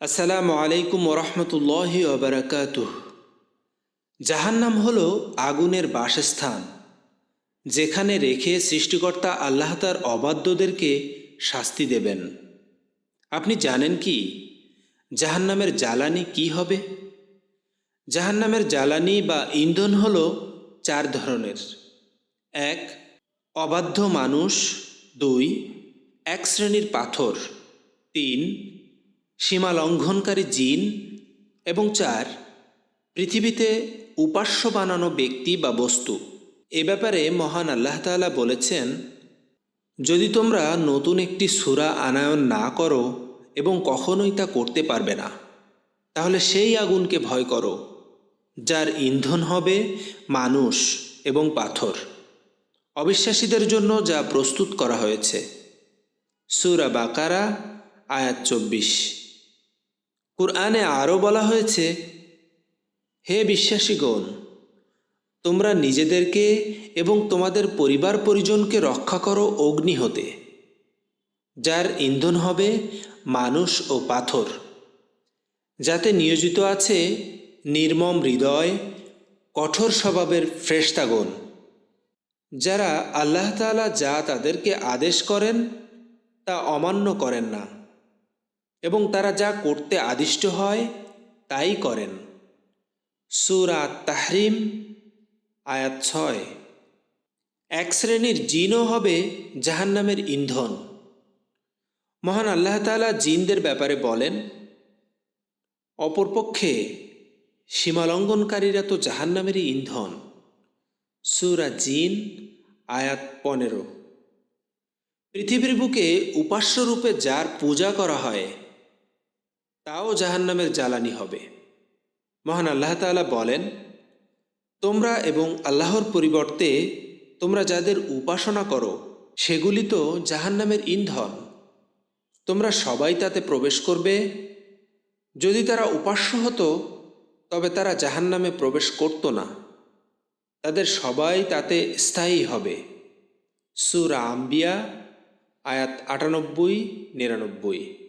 আসসালামু আলাইকুম ওরহমতুল্লাহ ওবরাকাতুহ। জাহান্নাম হল আগুনের বাসস্থান, যেখানে রেখে সৃষ্টিকর্তা আল্লাহ তার অবাধ্যদেরকে শাস্তি দেবেন। আপনি জানেন কি, জাহান্নামের জ্বালানি কি হবে? জাহান্নামের জ্বালানি বা ইন্ধন হল চার ধরনের। এক, অবাধ্য মানুষ। দুই, এক শ্রেণির পাথর। তিন সীমা লঙ্ঘনকারী জিন এবং চার, পৃথিবীতে উপাস্য বানানো ব্যক্তি বা বস্তু। এ ব্যাপারে মহান আল্লাহ তাআলা বলেছেন, যদি তোমরা নতুন একটি সুরা আনায়ন না করো এবং কখনোই তা করতে পারবে না, তাহলে সেই আগুনকে ভয় করো, যার ইন্ধন হবে মানুষ এবং পাথর। অবিশ্বাসীদের জন্য যা প্রস্তুত করা হয়েছে। সুরা বাকারা, আয়াত চব্বিশ। কুরআনে আরও বলা হয়েছে, হে বিশ্বাসীগণ তোমরা নিজেদেরকে এবং তোমাদের পরিবার পরিজনকে রক্ষা করো অগ্নি হতে, যার ইন্ধন হবে মানুষ ও পাথর, যাতে নিয়োজিত আছে নির্মম হৃদয়, কঠোর স্বভাবের ফ্রেস্তাগণ যারা আল্লাহ তাআলা যা তাদেরকে আদেশ করেন তা অমান্য করেন না। এবং তারা যা করতে আদিষ্ট হয়, তাই করেন। সুরা তাহরিম, আয়াত ছয়। এক শ্রেণির জিনও হবে জাহান্নামের ইন্ধন। মহান আল্লাহ তাআলা জিনদের ব্যাপারে বলেন, অপরপক্ষে সীমালঙ্ঘনকারীরা তো জাহান্নামেরই ইন্ধন। সুরা জিন, আয়াত পনেরো। পৃথিবীর বুকে উপাস্যরূপে যার পূজা করা হয় তাও জাহান্নামের জ্বালানি হবে। মহান আল্লাহ তাআলা বলেন, তোমরা এবং আল্লাহর পরিবর্তে তোমরা যাদের উপাসনা করো, সেগুলি তো জাহান্নামের ইন্ধন। তোমরা সবাই তাতে প্রবেশ করবে। যদি তারা উপাস্য হতো, তবে তারা জাহান্নামে প্রবেশ করত না। তাদের সবাই তাতে স্থায়ী হবে। সুরা আম্বিয়া, আয়াত আটানব্বই, নিরানব্বই।